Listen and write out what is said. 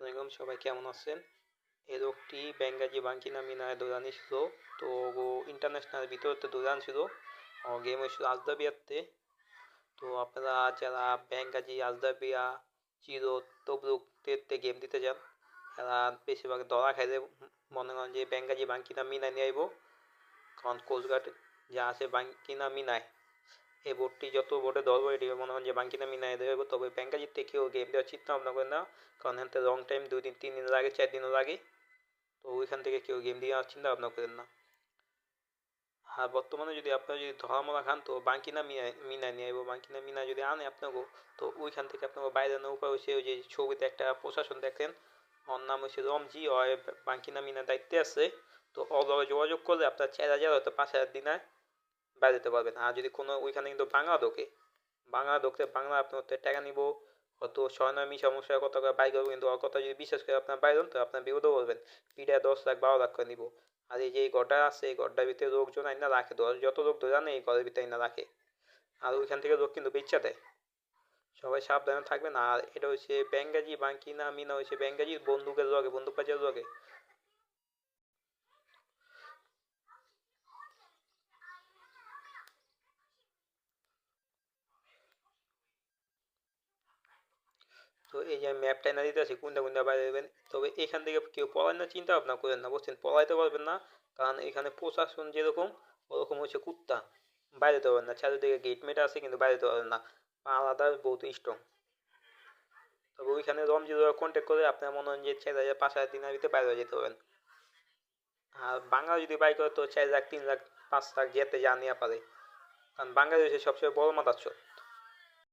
আসসালামাইকুম সবাই কেমন আছেন? এই রোগটি বেঙ্গাজি বাঙ্কিনা মিনায় দৌড়ানি ছিল। তো ও ইন্টারন্যাশনাল ভিতরতে দৌড়ান ছিল। গেম হয়েছিল আজদাবিয়াতে তো আপনারা যারা বেঙ্গাজি আজদাবিয়া চিরো তবরুক তে গেম দিতে যান এরা বেশিরভাগ দরা খাইলে মনে করেন যে বেঙ্গাজি বাঙ্কিনা মিনায় নিয়ে আইব। কারণ কোস্টগার্ড যা আছে বাঙ্কিনা মিনায় এই বোর্ডটি যত বোর্ডে ধরবো এটি মনে হয় যে বাঙ্কিনা মিনায় দেবো তবে ব্যাংকাজির কেউ গেম দেওয়ার চিন্তা ভাবনা করেন না কারণ এখান লং টাইম দুই দিন, তিন দিন লাগে চার দিনও লাগে তো ওইখান থেকে কেউ গেম দেওয়ার চিন্তা ভাবনা করেন না। আর বর্তমানে যদি আপনারা যদি ধরামরা খান, তো বাঙ্কিনা মিনায় মিনায় নিয়ে আইব বাঙ্কিনা মিনা যদি আনে আপনাকে, তো ওইখান থেকে আপনাকে বাইরে নৌকা হয়েছে ওই যে ছবিতে একটা প্রশাসন দেখেন ওর নাম হচ্ছে রমজি ও বাঙ্কিনা মিনার দায়িত্বে আছে। তো ওর যোগাযোগ করলে আপনার চার হাজার, হয়তো পাঁচ হাজার দিনায় বাইরে যেতে পারবেন আর যদি কোনো ওইখানে কিন্তু বাংলা ঢোকে, বাংলা ঢুকতে বাংলা আপনার টাকা নিব, কত ছয় নয় মি সমস্যার কথা করে বাইক কিন্তু ওর কথা যদি বিশ্বাস করে আপনার বাইরে তো আপনার বিরোধও বলবেন পিঠায় দশ লাখ, বারো লাখ করে নিব। আর এই যে ঘরটা আছে, এই ঘরটার ভিতরে লোকজন আইনা রাখে, দশ, যত লোক ধরে আনে এই ঘরের ভিতরে আইনা রাখে। আর ওইখান থেকে লোক কিন্তু বেচ্চা দেয়। সবাই সাবধানে থাকবেন। আর এটা হচ্ছে ব্যাঙ্গাজি বাঙ্কি না মিনা হচ্ছে ব্যাঙ্গাজির বন্দুকের লগে বন্দুক বাজার লগে। তো এই যে ম্যাপটা এনে দিতে আছি কোনটা কোনটা বাইরে দেবেন, তবে এখান থেকে কেউ পড়ার না, চিন্তা ভাবনা করেন না বুঝছেন পড়াইতে পারবেন না, কারণ এখানে প্রশাসন যেরকম, ওরকম হচ্ছে কুত্তা, বাইরে পারবেন না, চারিদিকে গেট মেট আছে, কিন্তু বাইরে পারবেন না আলাদা, বহুত স্ট্রং তবে ওইখানে রমজি কন্ট্যাক্ট করে আপনার মনে হয় যে চার হাজার, পাঁচ হাজার দিনের ভিতরে বাইরে যেতে পারবেন। আর বাংলা যদি বাইক করে, তো চার লাখ, তিন লাখ, পাঁচ লাখ যেতে যা নেওয়া পারে কারণ বাঙালি বাংলাদেশের সবচেয়ে বড় মাতাচ্ছ